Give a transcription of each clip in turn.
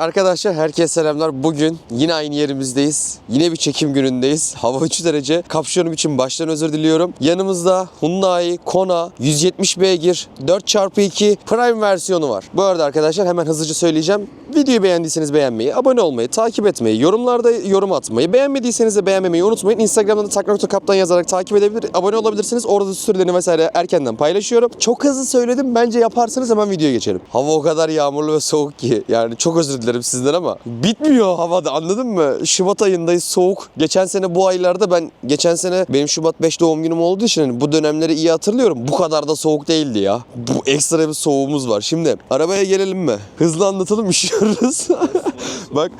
Arkadaşlar herkese selamlar. Bugün yine aynı yerimizdeyiz. Yine bir çekim günündeyiz. Hava 3 derece. Kapşonum için baştan özür diliyorum. Yanımızda Hyundai Kona 170 beygir 4x2 Prime versiyonu var. Bu arada arkadaşlar hemen hızlıca söyleyeceğim. Videoyu beğendiyseniz beğenmeyi, abone olmayı, takip etmeyi, yorumlarda yorum atmayı, beğenmediyseniz de beğenmemeyi unutmayın. Instagram'da da tak.kaptan yazarak takip edebilir, abone olabilirsiniz. Orada sürelerini vesaire erkenden paylaşıyorum. Çok hızlı söyledim. Bence yaparsınız hemen videoya geçelim. Hava o kadar yağmurlu ve soğuk ki. Yani çok özür dilerim sizden ama bitmiyor havada anladın mı? Şubat ayındayız soğuk. Geçen sene bu aylarda ben geçen sene benim Şubat 5 doğum günüm olduğu için hani bu dönemleri iyi hatırlıyorum. Bu kadar da soğuk değildi ya. Bu ekstra bir soğuğumuz var. Şimdi arabaya gelelim mi? Hızlı anlatalım üşüyoruz. Bak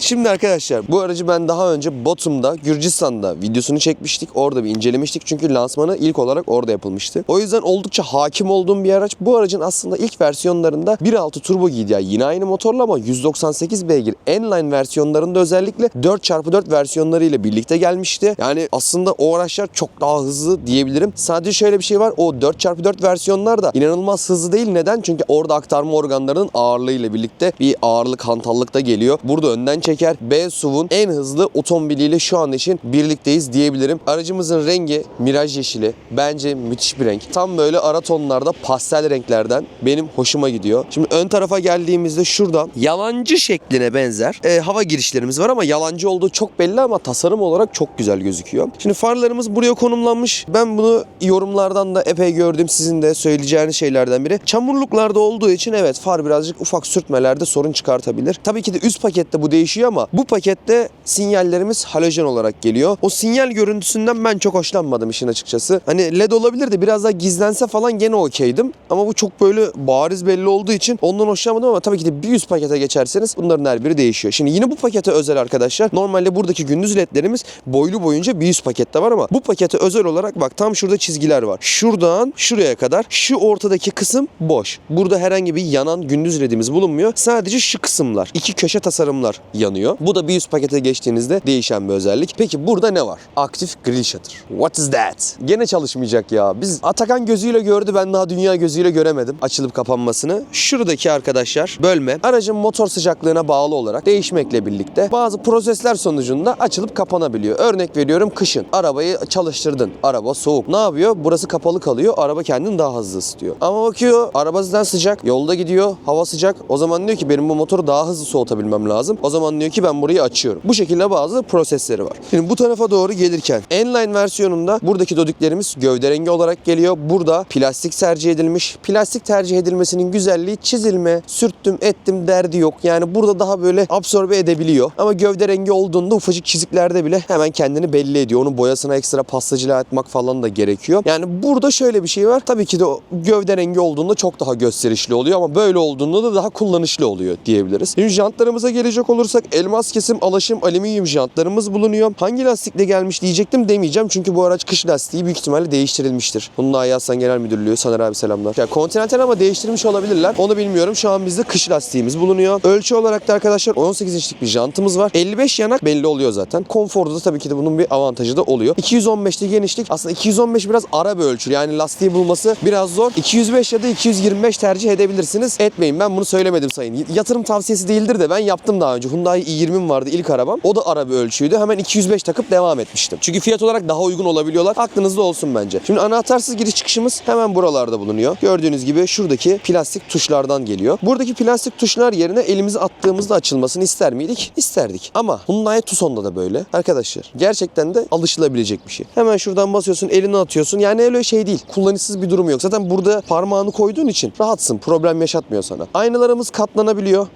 Şimdi arkadaşlar bu aracı ben daha önce Batum'da Gürcistan'da videosunu çekmiştik. Orada bir incelemiştik çünkü lansmanı ilk olarak orada yapılmıştı. O yüzden oldukça hakim olduğum bir araç. Bu aracın aslında ilk versiyonlarında 1.6 turbo GDI yine aynı motorla ama 198 beygir N-Line versiyonlarında özellikle 4x4 versiyonları ile birlikte gelmişti. Yani aslında o araçlar çok daha hızlı diyebilirim. Sadece şöyle bir şey var. O 4x4 versiyonlar da inanılmaz hızlı değil. Neden? Çünkü orada aktarma organlarının ağırlığıyla birlikte bir ağırlık hantallık da geliyor. Burada önden çeker. B SUV'un en hızlı otomobiliyle şu an için birlikteyiz diyebilirim. Aracımızın rengi Miraj yeşili. Bence müthiş bir renk. Tam böyle ara tonlarda pastel renklerden benim hoşuma gidiyor. Şimdi ön tarafa geldiğimizde şuradan yalancı şekline benzer e, hava girişlerimiz var ama yalancı olduğu çok belli ama tasarım olarak çok güzel gözüküyor. Şimdi farlarımız buraya konumlanmış. Ben bunu yorumlardan da epey gördüm. Sizin de söyleyeceğiniz şeylerden biri. Çamurluklarda olduğu için evet far birazcık ufak sürtmelerde sorun çıkartabilir. Tabii ki de üst pakette bu değişiyor ama bu pakette sinyallerimiz halojen olarak geliyor. O sinyal görüntüsünden ben çok hoşlanmadım işin açıkçası. Hani led olabilir de biraz daha gizlense falan gene okeydim. Ama bu çok böyle bariz belli olduğu için ondan hoşlanmadım ama tabii ki de bir üst pakete geçerseniz bunların her biri değişiyor. Şimdi yine bu pakete özel arkadaşlar. Normalde buradaki gündüz ledlerimiz boylu boyunca bir üst pakette var ama bu pakete özel olarak bak tam şurada çizgiler var. Şuradan şuraya kadar şu ortadaki kısım boş. Burada herhangi bir yanan gündüz ledimiz bulunmuyor. Sadece şu kısımlar, iki köşe tasarımlar yanıyor. Bu da bir üst pakete geçtiğinizde değişen bir özellik. Peki burada ne var? Aktif grill shutter. What is that? Gene çalışmayacak ya. Biz Atakan gözüyle gördü ben daha dünya gözüyle göremedim açılıp kapanmasını. Şuradaki arkadaşlar bölme aracın motor sıcaklığına bağlı olarak değişmekle birlikte bazı prosesler sonucunda açılıp kapanabiliyor. Örnek veriyorum kışın arabayı çalıştırdın. Araba soğuk. Ne yapıyor? Burası kapalı kalıyor. Araba kendini daha hızlı ısıtıyor. Ama bakıyor araba zaten sıcak. Yolda gidiyor. Hava sıcak. O zaman diyor ki benim bu motoru daha hızlı soğutabilmem lazım. O zaman diyor ki ben burayı açıyorum. Bu şekilde bazı prosesleri var. Şimdi bu tarafa doğru gelirken N-Line versiyonunda buradaki dodiklerimiz gövde rengi olarak geliyor. Burada plastik tercih edilmiş. Plastik tercih edilmesinin güzelliği çizilme, sürttüm, ettim derdi yok. Yani burada daha böyle absorbe edebiliyor. Ama gövde rengi olduğunda ufacık çiziklerde bile hemen kendini belli ediyor. Onun boyasına ekstra pastacılığa atmak falan da gerekiyor. Yani burada şöyle bir şey var. Tabii ki de o gövde rengi olduğunda çok daha gösterişli oluyor ama böyle olduğunda da daha kullanışlı oluyor diyebiliriz. Şimdi jantlarımıza gelecek olursak elmas kesim alaşım alüminyum jantlarımız bulunuyor. Hangi lastikle gelmiş diyecektim demeyeceğim çünkü bu araç kış lastiği büyük ihtimalle değiştirilmiştir. Bunun da Hasan Genel Müdürlüğü Saner abi selamlar. Ya Continental ama değiştirmiş olabilirler. Onu bilmiyorum. Şu an bizde kış lastiğimiz bulunuyor. Ölçü olarak da arkadaşlar 18 inçlik bir jantımız var. 55 yanak belli oluyor zaten. Konforda da tabii ki de bunun bir avantajı da oluyor. 215'li genişlik aslında 215 biraz ara bir ölçü. Yani lastiği bulması biraz zor. 205 ya da 225 tercih edebilirsiniz. Etmeyin ben bunu söylemedim sayın. Yatırım tavsiyesi değildir de ben yaptım daha önce. Hyundai i20'm vardı ilk arabam. O da ara bir ölçüydü. Hemen 205 takıp devam etmiştim. Çünkü fiyat olarak daha uygun olabiliyorlar. Aklınızda olsun bence. Şimdi anahtarsız giriş çıkışımız hemen buralarda bulunuyor. Gördüğünüz gibi şuradaki plastik tuşlardan geliyor. Buradaki plastik tuşlar yerine elimizi attığımızda açılmasını ister miydik? İsterdik. Ama Hyundai Tucson'da da böyle. Arkadaşlar gerçekten de alışılabilecek bir şey. Hemen şuradan basıyorsun, elini atıyorsun. Yani öyle şey değil. Kullanışsız bir durum yok. Zaten burada parmağını koyduğun için rahatsın. Problem yaşatmıyor sana. Aynalarımız katlanabiliyor.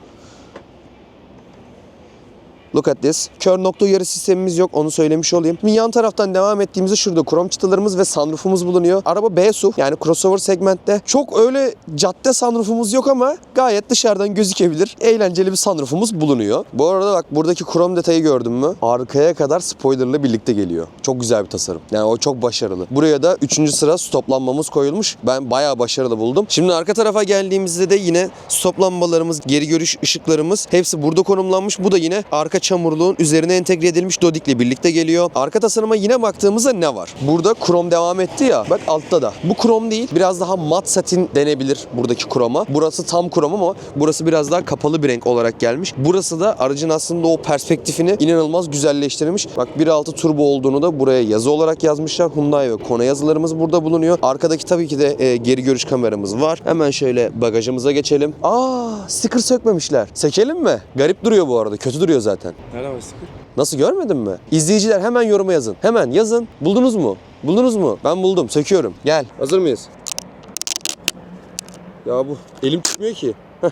Look at this. Kör nokta uyarı sistemimiz yok onu söylemiş olayım. Şimdi yan taraftan devam ettiğimizde şurada krom çıtalarımız ve sunroofumuz bulunuyor. Araba B SUV yani crossover segmentte. Çok öyle cadde sunroofumuz yok ama gayet dışarıdan gözükebilir. Eğlenceli bir sunroofumuz bulunuyor. Bu arada bak buradaki krom detayı gördün mü? Arkaya kadar spoilerla birlikte geliyor. Çok güzel bir tasarım. Yani o çok başarılı. Buraya da 3. sıra stoplanmamız koyulmuş. Ben bayağı başarılı buldum. Şimdi arka tarafa geldiğimizde de yine stop lambalarımız, geri görüş ışıklarımız hepsi burada konumlanmış. Bu da yine arka çamurluğun üzerine entegre edilmiş dodikle birlikte geliyor. Arka tasarıma yine baktığımızda ne var? Burada krom devam etti ya. Bak altta da. Bu krom değil. Biraz daha mat satin denebilir buradaki kroma. Burası tam krom ama burası biraz daha kapalı bir renk olarak gelmiş. Burası da aracın aslında o perspektifini inanılmaz güzelleştirmiş. Bak 1.6 turbo olduğunu da buraya yazı olarak yazmışlar. Hyundai ve Kona yazılarımız burada bulunuyor. Arkadaki tabii ki de e, geri görüş kameramız var. Hemen şöyle bagajımıza geçelim. Aa, sticker sökmemişler. Sekelim mi? Garip duruyor bu arada. Kötü duruyor zaten. Nereden var sticker? Nasıl görmedin mi? İzleyiciler hemen yoruma yazın. Hemen yazın. Buldunuz mu? Buldunuz mu? Ben buldum. Söküyorum. Gel. Hazır mıyız? Ya bu elim tutmuyor ki. Heh.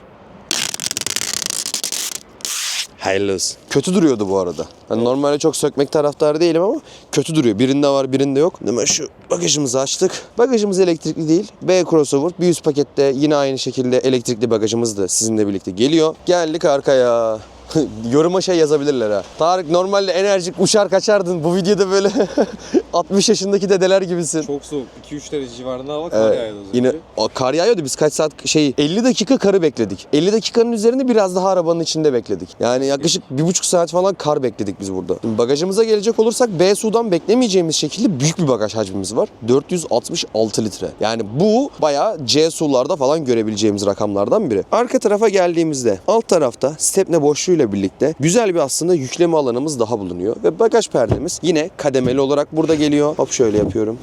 Hayırlı olsun. Kötü duruyordu bu arada. Hani normalde çok sökmek taraftarı değilim ama kötü duruyor. Birinde var birinde yok. Hemen şu bagajımızı açtık. Bagajımız elektrikli değil. B crossover. Bir üst pakette yine aynı şekilde elektrikli bagajımız da sizinle birlikte geliyor. Geldik arkaya. Yoruma şey yazabilirler ha. Tarık normalde enerjik uçar kaçardın. Bu videoda böyle 60 yaşındaki dedeler gibisin. Çok soğuk. 2-3 derece civarında hava kar Evet, yağıyordu yine o kar yağıyordu biz kaç saat şey 50 dakika karı bekledik. 50 dakikanın üzerinde biraz daha arabanın içinde bekledik. Yani yaklaşık bir buçuk saat falan kar bekledik biz burada. Şimdi bagajımıza gelecek olursak B sudan beklemeyeceğimiz şekilde büyük bir bagaj hacmimiz var. 466 litre. Yani bu bayağı C sularda falan görebileceğimiz rakamlardan biri. Arka tarafa geldiğimizde alt tarafta stepne boşluğuyla birlikte güzel bir aslında yükleme alanımız daha bulunuyor. Ve bagaj perdemiz yine kademeli olarak burada geliyor. Hop şöyle yapıyorum.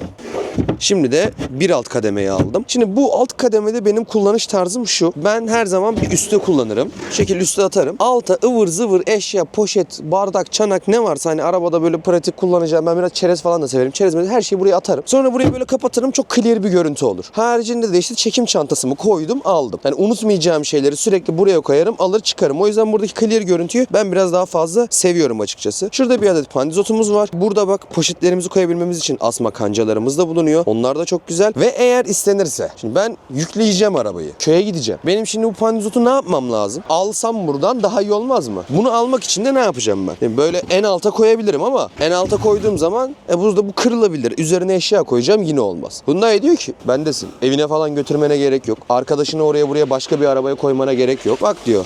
Şimdi de bir alt kademeyi aldım. Şimdi bu alt kademede benim kullanış tarzım şu. Ben her zaman bir üstte kullanırım. Şu şekilde üstte atarım. Alta ıvır zıvır eşya, poşet, bardak, çanak ne varsa hani arabada böyle pratik kullanacağım. Ben biraz çerez falan da severim. Çerez her şeyi buraya atarım. Sonra burayı böyle kapatırım. Çok clear bir görüntü olur. Haricinde de işte çekim çantasımı koydum aldım. Yani unutmayacağım şeyleri sürekli buraya koyarım alır çıkarım. O yüzden buradaki clear görüntüyü ben biraz daha fazla seviyorum açıkçası. Şurada bir adet pandizotumuz var. Burada bak poşetlerimizi koyabilmemiz için asma kancalarımız da bulunuyor. Onlar da çok güzel. Ve eğer istenirse. Şimdi ben yükleyeceğim arabayı. Köye gideceğim. Benim şimdi bu pandizotu ne yapmam lazım? Alsam buradan daha iyi olmaz mı? Bunu almak için de ne yapacağım ben? Şimdi böyle en alta koyabilirim ama en alta koyduğum zaman e burada bu kırılabilir. Üzerine eşya koyacağım yine olmaz. Hyundai diyor ki bendesin. Evine falan götürmene gerek yok. Arkadaşını oraya buraya başka bir arabaya koymana gerek yok. Bak diyor.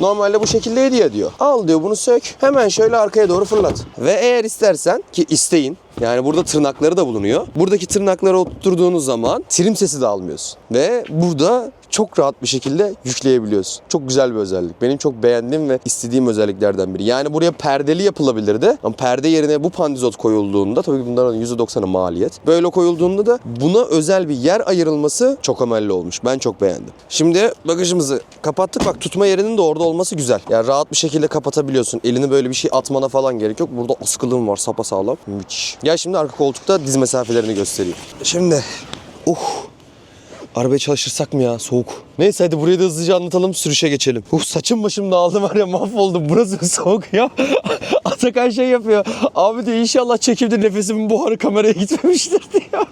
Normalde bu şekilde hediye diyor. Al diyor bunu sök. Hemen şöyle arkaya doğru fırlat. Ve eğer istersen ki isteyin. Yani burada tırnakları da bulunuyor. Buradaki tırnakları oturttuğunuz zaman trim sesi de almıyorsun. Ve burada çok rahat bir şekilde yükleyebiliyorsun. Çok güzel bir özellik. Benim çok beğendiğim ve istediğim özelliklerden biri. Yani buraya perdeli yapılabilirdi. Ama perde yerine bu pandizot koyulduğunda tabii bunların %90'ı maliyet. Böyle koyulduğunda da buna özel bir yer ayrılması çok amelli olmuş. Ben çok beğendim. Şimdi bagajımızı kapattık. Bak tutma yerinin de orada olması güzel. Yani rahat bir şekilde kapatabiliyorsun. Elini böyle bir şey atmana falan gerek yok. Burada askılığım var sapasağlam. Müthiş. Gel şimdi arka koltukta diz mesafelerini göstereyim. Şimdi uh Arabayı çalıştırsak mı ya? Soğuk. Neyse hadi burayı da hızlıca anlatalım sürüşe geçelim. Uh saçım başım dağıldı var ya mahvoldum. Burası soğuk ya. Atakan şey yapıyor. Abi diyor inşallah çekimde nefesimin buharı kameraya gitmemiştir diyor.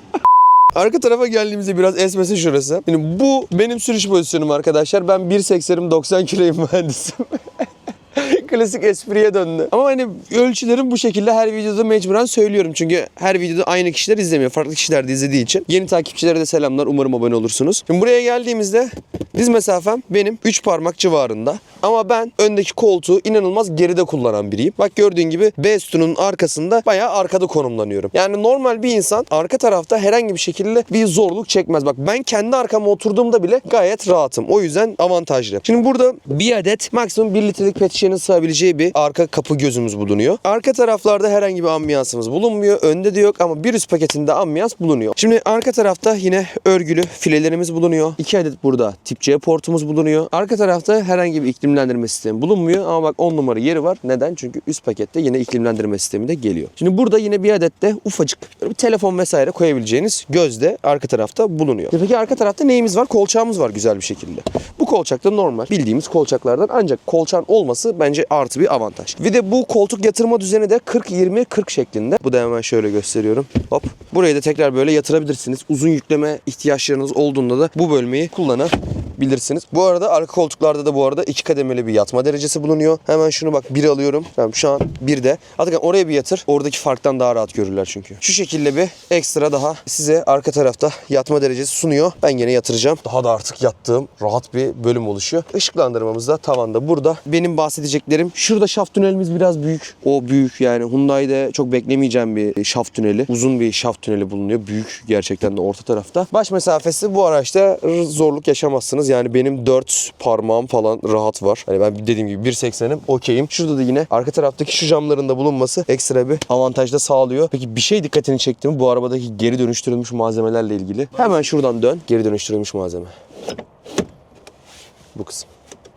Arka tarafa geldiğimizde biraz esmesi şurası. Şimdi bu benim sürüş pozisyonum arkadaşlar. Ben 1.80'im 90 kiloyum mühendisim. Klasik espriye döndü. Ama hani ölçülerim bu şekilde her videoda mecburen söylüyorum. Çünkü her videoda aynı kişiler izlemiyor. Farklı kişiler de izlediği için. Yeni takipçilere de selamlar. Umarım abone olursunuz. Şimdi buraya geldiğimizde diz mesafem benim 3 parmak civarında. Ama ben öndeki koltuğu inanılmaz geride kullanan biriyim. Bak gördüğün gibi B sütunun arkasında bayağı arkada konumlanıyorum. Yani normal bir insan arka tarafta herhangi bir şekilde bir zorluk çekmez. Bak ben kendi arkama oturduğumda bile gayet rahatım. O yüzden avantajlı. Şimdi burada bir adet maksimum 1 litrelik pet şişenin sığabileceği bir arka kapı gözümüz bulunuyor. Arka taraflarda herhangi bir ambiyansımız bulunmuyor. Önde de yok ama bir üst paketinde ambiyans bulunuyor. Şimdi arka tarafta yine örgülü filelerimiz bulunuyor. 2 adet burada tip C portumuz bulunuyor. Arka tarafta herhangi bir iklimlendirme sistemi bulunmuyor ama bak 10 numara yeri var. Neden? Çünkü üst pakette yine iklimlendirme sistemi de geliyor. Şimdi burada yine bir adet de ufacık bir telefon vesaire koyabileceğiniz gözde arka tarafta bulunuyor. Peki arka tarafta neyimiz var? Kolçağımız var güzel bir şekilde. Bu kolçak da normal bildiğimiz kolçaklardan ancak kolçağın olması bence artı bir avantaj. Ve de bu koltuk yatırma düzeni de 40-20-40 şeklinde. Bu da hemen şöyle gösteriyorum. Hop. Burayı da tekrar böyle yatırabilirsiniz. Uzun yükleme ihtiyaçlarınız olduğunda da bu bölmeyi bilirsiniz. Bu arada arka koltuklarda da bu arada iki kademeli bir yatma derecesi bulunuyor. Hemen şunu bak bir alıyorum. Tamam şu an bir de. Atakan oraya bir yatır. Oradaki farktan daha rahat görürler çünkü. Şu şekilde bir ekstra daha size arka tarafta yatma derecesi sunuyor. Ben yine yatıracağım. Daha da artık yattığım rahat bir bölüm oluşuyor. Işıklandırmamız da tavanda burada. Benim bahsedeceklerim şurada şaft tünelimiz biraz büyük. O büyük yani Hyundai'de çok beklemeyeceğim bir şaft tüneli. Uzun bir şaft tüneli bulunuyor. Büyük gerçekten de orta tarafta. Baş mesafesi bu araçta zorluk yaşamazsınız. Yani benim 4 parmağım falan rahat var. Hani ben dediğim gibi 1.80'im okeyim. Şurada da yine arka taraftaki şu camların da bulunması ekstra bir avantaj da sağlıyor. Peki bir şey dikkatini çekti mi? Bu arabadaki geri dönüştürülmüş malzemelerle ilgili. Hemen şuradan dön. Geri dönüştürülmüş malzeme. Bu kısım.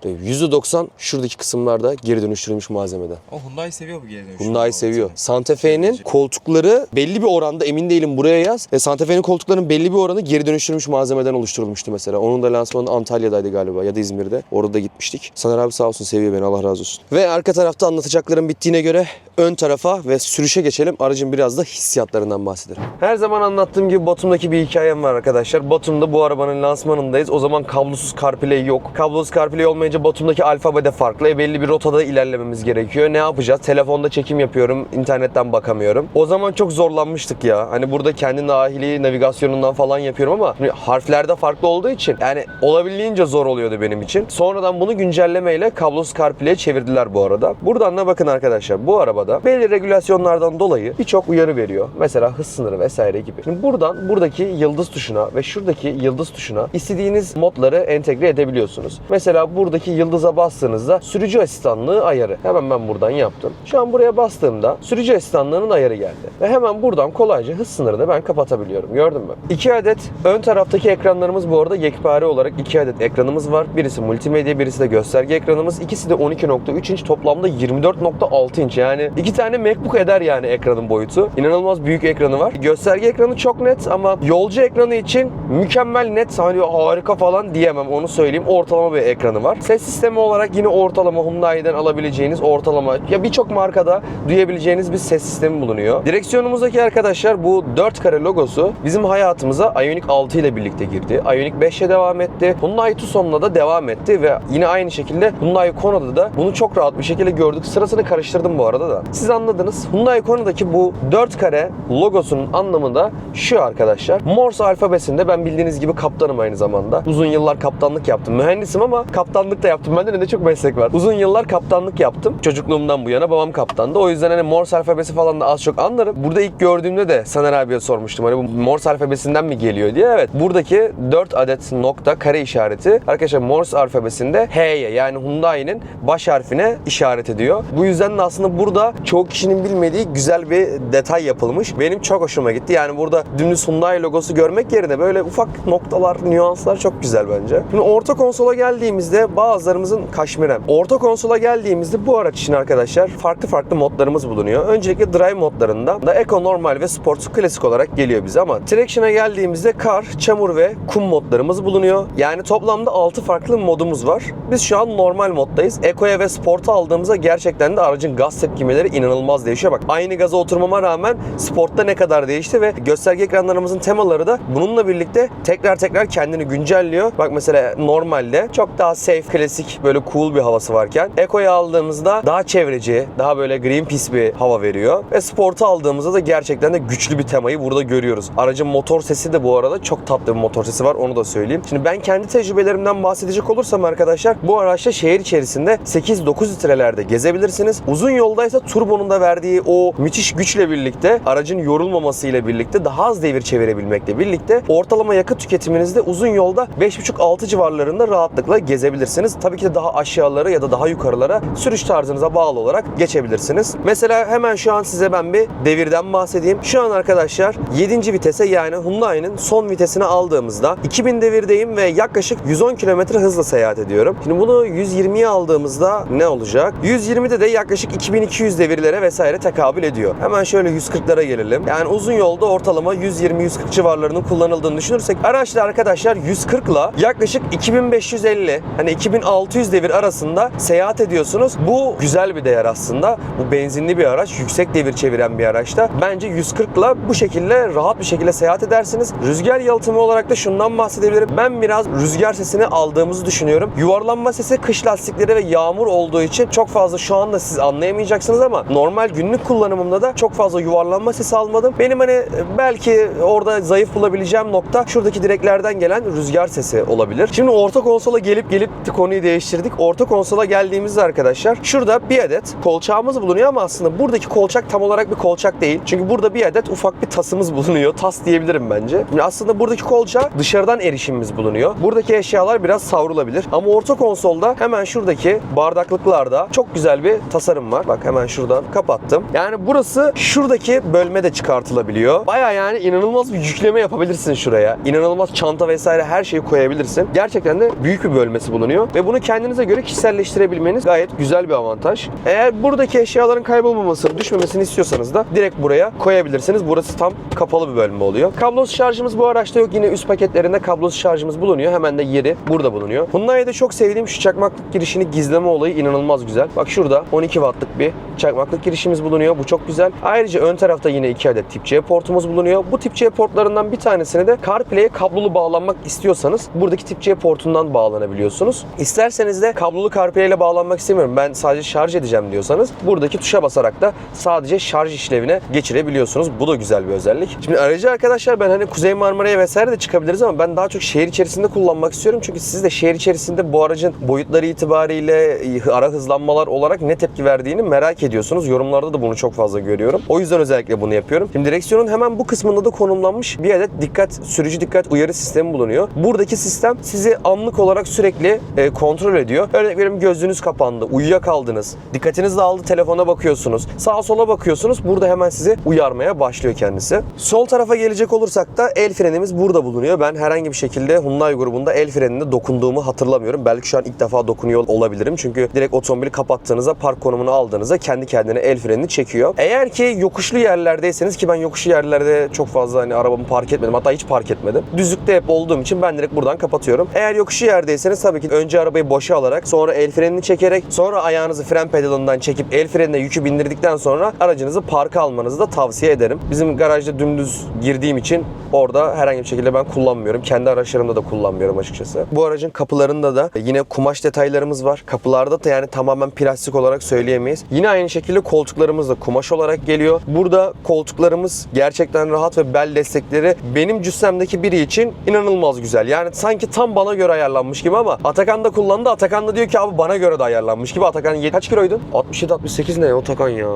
%90 şuradaki kısımlarda geri dönüştürülmüş malzemeden. O Hyundai seviyor bu geri dönüşü. Hyundai seviyor. Santa Fe'nin koltukları belli bir oranda emin değilim buraya yaz. E, Santa Fe'nin koltuklarının belli bir oranı geri dönüştürülmüş malzemeden oluşturulmuştu mesela. Onun da lansmanı Antalya'daydı galiba ya da İzmir'de. Orada da gitmiştik. Saner abi sağ olsun seviyor beni Allah razı olsun. Ve arka tarafta anlatacaklarım bittiğine göre ön tarafa ve sürüşe geçelim. Aracın biraz da hissiyatlarından bahsedelim. Her zaman anlattığım gibi Batum'daki bir hikayem var arkadaşlar. Batum'da bu arabanın lansmanındayız. O zaman kablosuz CarPlay yok. Kablosuz CarPlay olmayınca Batum'daki alfabede farklı. E, belli bir rotada ilerlememiz gerekiyor. Ne yapacağız? Telefonda çekim yapıyorum. internetten bakamıyorum. O zaman çok zorlanmıştık ya. Hani burada kendi dahili navigasyonundan falan yapıyorum ama hani harflerde farklı olduğu için yani olabildiğince zor oluyordu benim için. Sonradan bunu güncellemeyle kablosuz CarPlay'e çevirdiler bu arada. Buradan da bakın arkadaşlar bu arabada belli regülasyonlardan dolayı birçok uyarı veriyor. Mesela hız sınırı vesaire gibi. Şimdi buradan buradaki yıldız tuşuna ve şuradaki yıldız tuşuna istediğiniz modları entegre edebiliyorsunuz. Mesela buradaki yıldıza bastığınızda sürücü asistanlığı ayarı. Hemen ben buradan yaptım. Şu an buraya bastığımda sürücü asistanlığının ayarı geldi. Ve hemen buradan kolayca hız sınırını ben kapatabiliyorum. Gördün mü? İki adet ön taraftaki ekranlarımız bu arada yekpare olarak iki adet ekranımız var. Birisi multimedya, birisi de gösterge ekranımız. İkisi de 12.3 inç toplamda 24.6 inç. Yani iki tane MacBook eder yani ekranın boyutu. İnanılmaz büyük ekranı var. Gösterge ekranı çok net ama yolcu ekranı için mükemmel net hani harika falan diyemem onu söyleyeyim. Ortalama bir ekranı var. Ses sistemi olarak yine ortalama Hyundai'den alabileceğiniz ortalama ya birçok markada duyabileceğiniz bir ses sistemi bulunuyor. Direksiyonumuzdaki arkadaşlar bu 4 kare logosu bizim hayatımıza Ioniq 6 ile birlikte girdi. Ioniq 5'e devam etti. Hyundai Tucson'la da devam etti ve yine aynı şekilde Hyundai Konna'da da bunu çok rahat bir şekilde gördük. Sırasını karıştırdım bu arada da. Siz anladınız. Hyundai Konna'daki bu 4 kare logosunun anlamı da şu arkadaşlar. Morse alfabesinde ben bildiğiniz gibi kaptanım aynı zamanda. Uzun yıllar kaptanlık yaptım. Mühendisim ama kaptanlık da yaptım. Bende de çok meslek var. Uzun yıllar kaptanlık yaptım. Çocukluğumdan bu yana babam kaptandı. O yüzden hani Morse alfabesi falan da az çok anlarım. Burada ilk gördüğümde de Saner abiye sormuştum. Hani bu Morse alfabesinden mi geliyor diye. Evet. Buradaki 4 adet nokta kare işareti arkadaşlar Morse alfabesinde H'ye yani Hyundai'nin baş harfine işaret ediyor. Bu yüzden de aslında burada çoğu kişinin bilmediği güzel bir detay yapılmış. Benim çok hoşuma gitti. Yani burada dümdüz Hyundai logosu görmek yerine böyle ufak noktalar, nüanslar çok güzel bence. Şimdi orta konsola geldiğimizde bazılarımızın kaşmirem. Orta konsola geldiğimizde bu araç için arkadaşlar farklı farklı modlarımız bulunuyor. Öncelikle drive modlarında da Eco normal ve sport klasik olarak geliyor bize ama Traction'a geldiğimizde kar, çamur ve kum modlarımız bulunuyor. Yani toplamda 6 farklı modumuz var. Biz şu an normal moddayız. Eco'ya ve Sport'a aldığımızda gerçekten de aracın gaz tepkimeleri inanılmaz değişiyor. Bak aynı gaza oturmama rağmen Sport'ta ne kadar değişti ve gösterge ekranlarımızın temaları da bununla birlikte tekrar tekrar kendini güncelliyor. Bak mesela normalde çok daha safe, klasik, böyle cool bir havası varken Eco'yu aldığımızda daha çevreci, daha böyle Greenpeace bir hava veriyor. Ve Sport'u aldığımızda da gerçekten de güçlü bir temayı burada görüyoruz. Aracın motor sesi de bu arada çok tatlı bir motor sesi var onu da söyleyeyim. Şimdi ben kendi tecrübelerimden bahsedecek olursam arkadaşlar bu araçta şehir içerisinde 8-9 litrelerde gezebilirsiniz. Uzun yoldaysa turbonun da verdiği o müthiş güçle birlikte aracın yorulmaması ile birlikte daha az devir çevirebilmekle birlikte ortalama yakıt tüketiminizi uzun yolda 5,5-6 civarlarında rahatlıkla gezebilirsiniz. Tabii ki de daha aşağılara ya da daha yukarılara sürüş tarzınıza bağlı olarak geçebilirsiniz. Mesela hemen şu an size ben bir devirden bahsedeyim. Şu an arkadaşlar 7. vitese yani Hyundai'nin son vitesini aldığımızda 2000 devirdeyim ve yaklaşık 110 km hızla seyahat ediyorum. Şimdi bunu 120'ye aldığımızda ne olacak? 120'de de yaklaşık 2200 devirlere vesaire tekabül ediyor. Hemen şöyle 140'lara gelelim. Yani uzun yolda ortalama 120-140 civarlarının kullanıldığını düşünürsek araçta arkadaşlar 140 ile yaklaşık 2550 hani 2600 devir arasında seyahat ediyorsunuz. Bu güzel bir değer aslında. Bu benzinli bir araç, yüksek devir çeviren bir araçta. Bence 140 ile bu şekilde rahat bir şekilde seyahat edersiniz. Rüzgar yalıtımı olarak da şundan bahsedebilirim. Ben biraz rüzgar sesini aldığımızı düşünüyorum. Yuvarlanma sesi kış lastikleri ve yağmur olduğu için çok fazla şu anda siz anlayamayacaksınız ama normal günlük kullanımımda da çok fazla yuvarlanma sesi almadım. Benim hani belki orada zayıf bulabileceğim nokta şuradaki direklerden gelen rüzgar sesi olabilir. Şimdi orta konsola gelip gelip konuyu değiştirdik. Orta konsola geldiğimizde arkadaşlar şurada bir adet kolçağımız bulunuyor ama aslında buradaki kolçak tam olarak bir kolçak değil. Çünkü burada bir adet ufak bir tasımız bulunuyor. Tas diyebilirim bence. Şimdi aslında buradaki kolçağa dışarıdan erişimimiz bulunuyor. Buradaki eşyalar biraz savrulabilir. Ama orta konsolda hemen şuradaki bardaklıklarda çok güzel bir tasarım var. Bak hemen şuradan kapattım. Yani burası şuradaki bölme de çıkartılabiliyor. Baya yani inanılmaz bir yükleme yapabilirsin şuraya. İnanılmaz çanta vesaire her şeyi koyabilirsin. Gerçekten de büyük bir bölmesi bulunuyor. Ve bunu kendinize göre kişiselleştirebilmeniz gayet güzel bir avantaj. Eğer buradaki eşyaların kaybolmamasını, düşmemesini istiyorsanız da direkt buraya koyabilirsiniz. Burası tam kapalı bir bölme oluyor. Kablosuz şarjımız bu araçta yok. Yine üst paketlerinde kablosuz şarjımız bulunuyor. Hemen de yeri burada bulunuyor. Hyundai'de çok sevdiğim şu çakmaklık girişini gizleme olayı inanılmaz güzel. Bak şurada 12 wattlık bir çakmaklık girişimiz bulunuyor. Bu çok güzel. Ayrıca ön tarafta yine 2 adet tip C portumuz bulunuyor. Bu tip C portlarından bir tanesine de CarPlay'e kablolu bağlanmak istiyorsanız buradaki tip C portundan bağlanabiliyorsunuz. İsterseniz de kablolu CarPlay ile bağlanmak istemiyorum. Ben sadece şarj edeceğim diyorsanız buradaki tuşa basarak da sadece şarj işlevine geçirebiliyorsunuz. Bu da güzel bir özellik. Şimdi aracı arkadaşlar ben hani Kuzey Marmara'ya vesaire de çıkabiliriz ama ben daha çok şehir içerisinde kullanmak istiyorum. Çünkü siz de şehir içerisinde bu aracın boyutları itibariyle ara hızlanmalar olarak ne tepki verdiğini merak ediyorsunuz. Yorumlarda da bunu çok fazla görüyorum. O yüzden özellikle bunu yapıyorum. Şimdi direksiyonun hemen bu kısmında da konumlanmış bir adet dikkat, sürücü dikkat uyarı sistemi bulunuyor. Buradaki sistem sizi anlık olarak sürekli e, kontrol ediyor. Örnek veriyorum gözünüz kapandı, uyuyakaldınız. Dikkatiniz dağıldı, telefona bakıyorsunuz. Sağa sola bakıyorsunuz. Burada hemen sizi uyarmaya başlıyor kendisi. Sol tarafa gelecek olursak da el frenimiz burada bulunuyor. Ben herhangi bir şekilde Hyundai grubunda el frenine dokunduğumu hatırlamıyorum. Belki şu an ilk defa dokunuyor olabilirim. Çünkü direkt otomobili kapattığınızda park konumunu aldığınızda kendi kendine el frenini çekiyor. Eğer ki yokuşlu yerlerdeyseniz ki ben yokuşlu yerlerde çok fazla hani arabamı park etmedim. Hatta hiç park etmedim. Düzlükte hep olduğum için ben direkt buradan kapatıyorum. Eğer yokuşlu yerdeyseniz tabii ki önce arabayı boşa alarak sonra el frenini çekerek sonra ayağınızı fren pedalından çekip el frenine yükü bindirdikten sonra aracınızı parka almanızı da tavsiye ederim. Bizim garajda dümdüz girdiğim için orada herhangi bir şekilde ben kullanmıyorum. Kendi araçlarımda da kullanmıyorum açıkçası. Bu aracın kapılarında da yine kumaş detaylarımız var. Kapılarda da yani tamamen plastik olarak söyleyemeyiz. Yine aynı şekilde koltuklarımız da kumaş olarak geliyor. Burada koltuklarımız gerçekten rahat ve bel destekleri benim cüssemdeki biri için inanılmaz güzel. Yani sanki tam bana göre ayarlanmış gibi ama Atakan da kullandı. Atakan da diyor ki abi bana göre de ayarlanmış gibi. Atakan kaç kiloydun? 67-68 ne Atakan ya?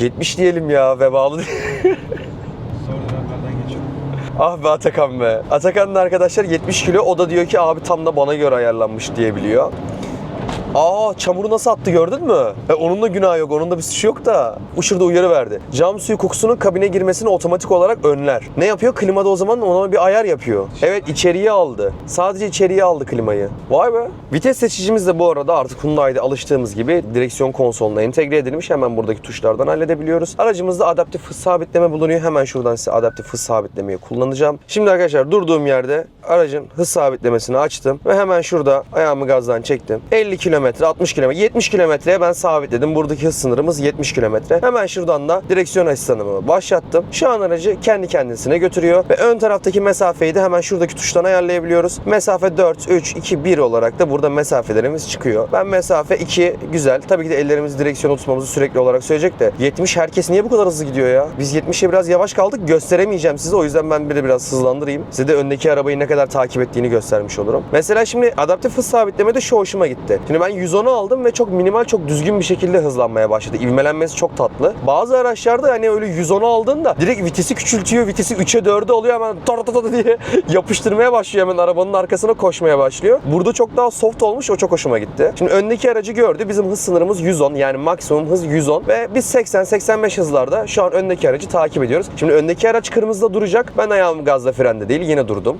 70 diyelim ya vebalı. Ah be Atakan be. Atakan'ın arkadaşlar 70 kilo. O da diyor ki abi tam da bana göre ayarlanmış diyebiliyor. Aa çamuru nasıl attı gördün mü? E, onun da günahı yok. Onun da bir suçu yok da. Bu şurada uyarı verdi. Cam suyu kokusunun kabine girmesini otomatik olarak önler. Ne yapıyor? Klimada o zaman ona bir ayar yapıyor. Evet içeriye aldı. Sadece içeriye aldı klimayı. Vay be. Vites seçicimiz de bu arada artık Hyundai'de alıştığımız gibi direksiyon konsoluna entegre edilmiş. Hemen buradaki tuşlardan halledebiliyoruz. Aracımızda adaptif hız sabitleme bulunuyor. Hemen şuradan size adaptif hız sabitlemeyi kullanacağım. Şimdi arkadaşlar durduğum yerde aracın hız sabitlemesini açtım ve hemen şurada ayağımı gazdan çektim. 50 kilometre, 60 kilometre, 70 kilometreye ben sabitledim. Buradaki hız sınırımız 70 kilometre. Hemen şuradan da direksiyon asistanımı başlattım. Şu an aracı kendi kendisine götürüyor ve ön taraftaki mesafeyi de hemen şuradaki tuştan ayarlayabiliyoruz. Mesafe 4, 3, 2, 1 olarak da burada mesafelerimiz çıkıyor. Ben mesafe 2 güzel. Tabii ki de ellerimizi direksiyona tutmamızı sürekli olarak söyleyecek de 70 herkes niye bu kadar hızlı gidiyor ya? Biz 70'e biraz yavaş kaldık. Gösteremeyeceğim size. O yüzden ben bir de biraz hızlandırayım. Size de öndeki arabayı ne kadar takip ettiğini göstermiş olurum. Mesela şimdi adaptif hız sabitlemede şu hoşuma gitti. Şimdi ben 110'u aldım ve çok minimal, çok düzgün bir şekilde hızlanmaya başladı. İvmelenmesi çok tatlı. Bazı araçlarda hani öyle 110'u aldığında direkt vitesi küçültüyor. Vitesi 3'e 4'e oluyor hemen tar tar diye yapıştırmaya başlıyor. Hemen arabanın arkasına koşmaya başlıyor. Burada çok daha soft olmuş. O çok hoşuma gitti. Şimdi öndeki aracı gördü. Bizim hız sınırımız 110. Yani maksimum hız 110 ve biz 80-85 hızlarda şu an öndeki aracı takip ediyoruz. Şimdi öndeki araç kırmızıda duracak. Ben ayağım gazla frende değil. Yine durdum.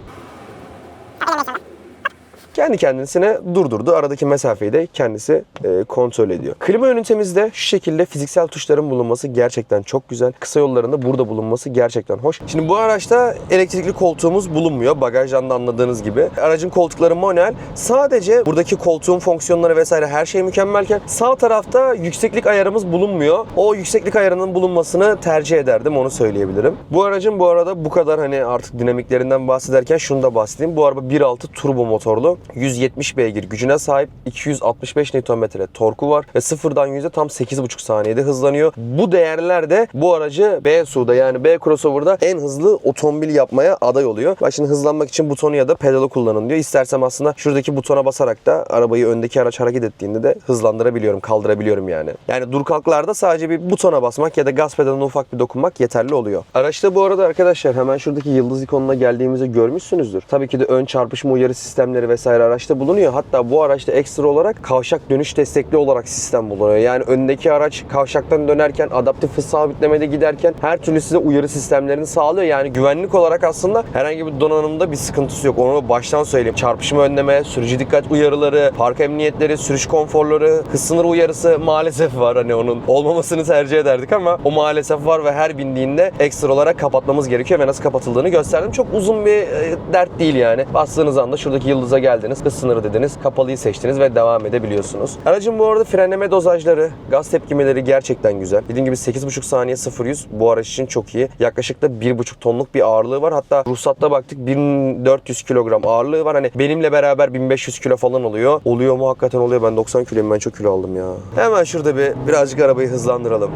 Kendi kendisine durdurdu. Aradaki mesafeyi de kendisi e, kontrol ediyor. Klima ünitemizde şu şekilde fiziksel tuşların bulunması gerçekten çok güzel. Kısa yollarında burada bulunması gerçekten hoş. Şimdi bu araçta elektrikli koltuğumuz bulunmuyor. Bagajdan da anladığınız gibi. Aracın koltukları manuel. Sadece buradaki koltuğun fonksiyonları vesaire her şey mükemmelken sağ tarafta yükseklik ayarımız bulunmuyor. O yükseklik ayarının bulunmasını tercih ederdim onu söyleyebilirim. Bu aracın bu arada bu kadar hani artık dinamiklerinden bahsederken şunu da bahsedeyim. Bu araba 1.6 turbo motorlu. 170 beygir gücüne sahip. 265 Nm torku var ve sıfırdan 100'e tam 8,5 saniyede hızlanıyor. Bu değerler de bu aracı B SUV'da yani B crossover'da en hızlı otomobil yapmaya aday oluyor. Bak şimdi hızlanmak için butonu ya da pedalı kullanın diyor. İstersem aslında şuradaki butona basarak da arabayı öndeki araç hareket ettiğinde de hızlandırabiliyorum, kaldırabiliyorum yani. Yani dur kalklarda sadece bir butona basmak ya da gaz pedalına ufak bir dokunmak yeterli oluyor. Araçta bu arada arkadaşlar hemen şuradaki yıldız ikonuna geldiğimizde görmüşsünüzdür. Tabii ki de ön çarpışma uyarı sistemleri vesaire araçta bulunuyor. Hatta bu araçta ekstra olarak kavşak dönüş destekli olarak sistem bulunuyor. Yani öndeki araç kavşaktan dönerken adaptif hız sabitlemede giderken her türlü size uyarı sistemlerini sağlıyor. Yani güvenlik olarak aslında herhangi bir donanımda bir sıkıntısı yok. Onu baştan söyleyeyim. Çarpışma önleme, sürücü dikkat uyarıları, park emniyetleri, sürüş konforları, hız sınır uyarısı maalesef var. Hani onun olmamasını tercih ederdik ama o maalesef var ve her bindiğinde ekstra olarak kapatmamız gerekiyor ve nasıl kapatıldığını gösterdim. Çok uzun bir e, dert değil yani. Bastığınız anda şuradaki yıldıza geldiniz, hız sınırı dediniz, kapalıyı seçtiniz ve devam edebiliyorsunuz. Aracın bu arada frenleme dozajları, gaz tepkimeleri gerçekten güzel. Dediğim gibi 8,5 saniye 0-100 bu araç için çok iyi. Yaklaşık da 1,5 tonluk bir ağırlığı var. Hatta ruhsatta baktık 1400 kilogram ağırlığı var. Hani benimle beraber 1500 kilo falan oluyor. Oluyor mu hakikaten oluyor. Ben 90 kiloyum ben çok kilo aldım ya. Hemen şurada bir birazcık arabayı hızlandıralım.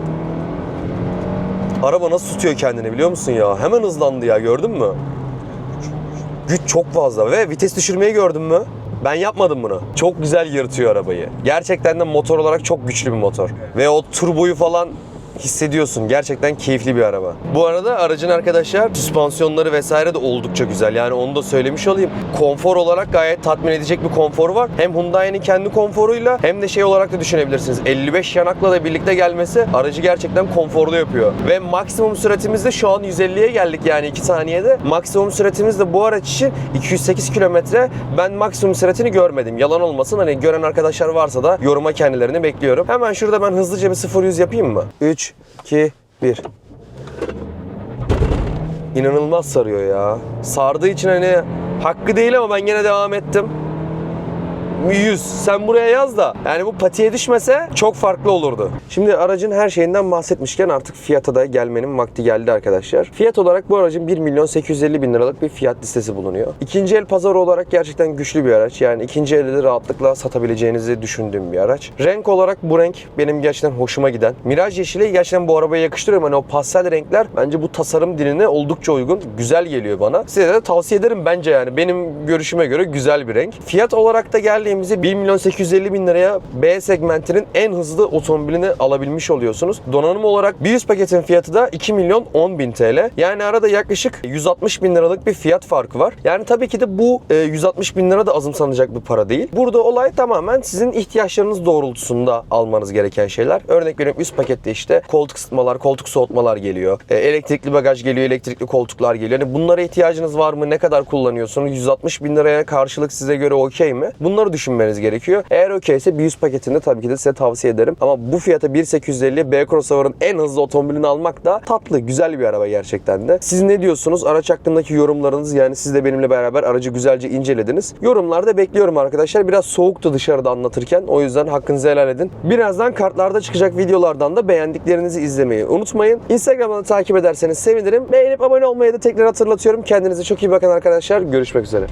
Araba nasıl tutuyor kendini biliyor musun ya? Hemen hızlandı ya gördün mü? Güç çok fazla ve vites düşürmeyi gördün mü? Ben yapmadım bunu. Çok güzel yırtıyor arabayı. Gerçekten de motor olarak çok güçlü bir motor. Ve o turboyu falan hissediyorsun. Gerçekten keyifli bir araba. Bu arada aracın arkadaşlar süspansiyonları vesaire de oldukça güzel. Yani onu da söylemiş olayım. Konfor olarak gayet tatmin edecek bir konfor var. Hem Hyundai'nin kendi konforuyla hem de şey olarak da düşünebilirsiniz. 55 yanakla da birlikte gelmesi aracı gerçekten konforlu yapıyor. Ve maksimum süratimiz de şu an 150'ye geldik yani 2 saniyede. Maksimum süratimiz de bu araç için 208 kilometre. Ben maksimum süratini görmedim. Yalan olmasın hani gören arkadaşlar varsa da yoruma kendilerini bekliyorum. Hemen şurada ben hızlıca bir 0-100 yapayım mı? 3, 2, 1. İnanılmaz sarıyor ya. Sardığı için hani hakkı değil ama ben gene devam ettim. 100. Sen buraya yaz da yani bu patiye düşmese çok farklı olurdu. Şimdi aracın her şeyinden bahsetmişken artık fiyata da gelmenin vakti geldi arkadaşlar. Fiyat olarak bu aracın 1 milyon 850 bin liralık bir fiyat listesi bulunuyor. İkinci el pazarı olarak gerçekten güçlü bir araç. Yani ikinci elde de rahatlıkla satabileceğinizi düşündüğüm bir araç. Renk olarak bu renk benim gerçekten hoşuma giden. Miraj yeşili gerçekten bu arabaya yakıştırıyorum. Hani o pastel renkler bence bu tasarım diline oldukça uygun. Güzel geliyor bana. Size de tavsiye ederim bence yani. Benim görüşüme göre güzel bir renk. Fiyat olarak da geldiğimizde 1 milyon 850 bin liraya B segmentinin en hızlı otomobilini alabilmiş oluyorsunuz. Donanım olarak bir üst paketin fiyatı da 2 milyon 10 bin TL. Yani arada yaklaşık 160 bin liralık bir fiyat farkı var. Yani tabii ki de bu e, 160 bin lira da azımsanacak bir para değil. Burada olay tamamen sizin ihtiyaçlarınız doğrultusunda almanız gereken şeyler. Örnek veriyorum üst pakette işte koltuk ısıtmalar, koltuk soğutmalar geliyor. E, elektrikli bagaj geliyor, elektrikli koltuklar geliyor. Yani bunlara ihtiyacınız var mı? Ne kadar kullanıyorsunuz? 160 bin liraya karşılık size göre okey mi? Bunları düşünmeniz gerekiyor. Eğer okeyse bir üst paketinde tabii ki de size tavsiye ederim. Ama bu fiyata 1850 B Crossover'ın en hızlı otomobilini almak da tatlı, güzel bir araba gerçekten de. Siz ne diyorsunuz? Araç hakkındaki yorumlarınız yani siz de benimle beraber aracı güzelce incelediniz. Yorumlarda bekliyorum arkadaşlar. Biraz soğuktu dışarıda anlatırken. O yüzden hakkınızı helal edin. Birazdan kartlarda çıkacak videolardan da beğendiklerinizi izlemeyi unutmayın. Instagram'dan takip ederseniz sevinirim. Beğenip abone olmayı da tekrar hatırlatıyorum. Kendinize çok iyi bakın arkadaşlar. Görüşmek üzere.